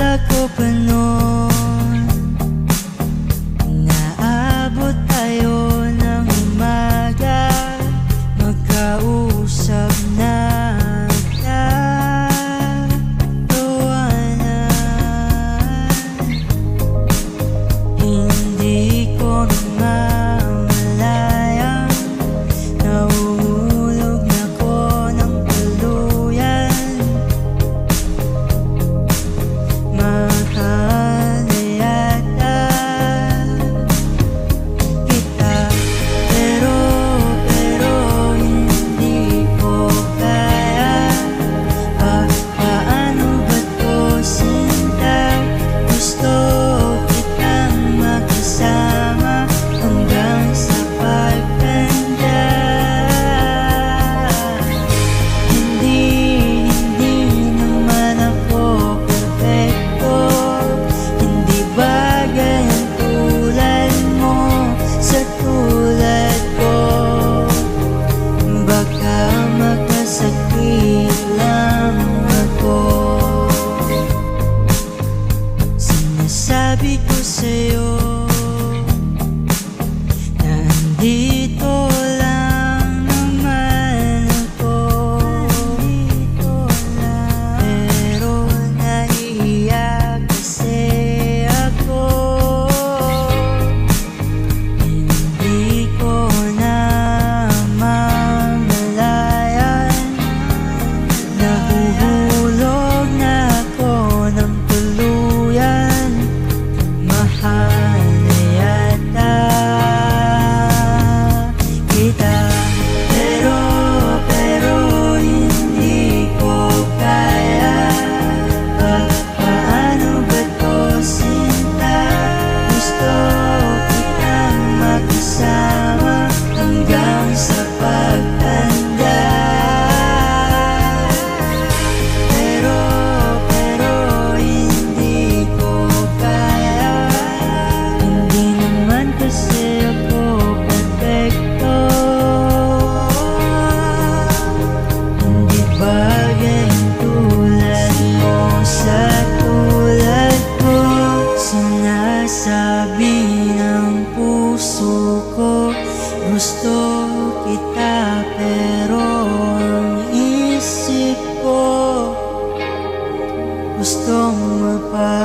The. con sinasabi ko sa'yo. love. Gusto kita pero ang isip ko Gustong mapag-isa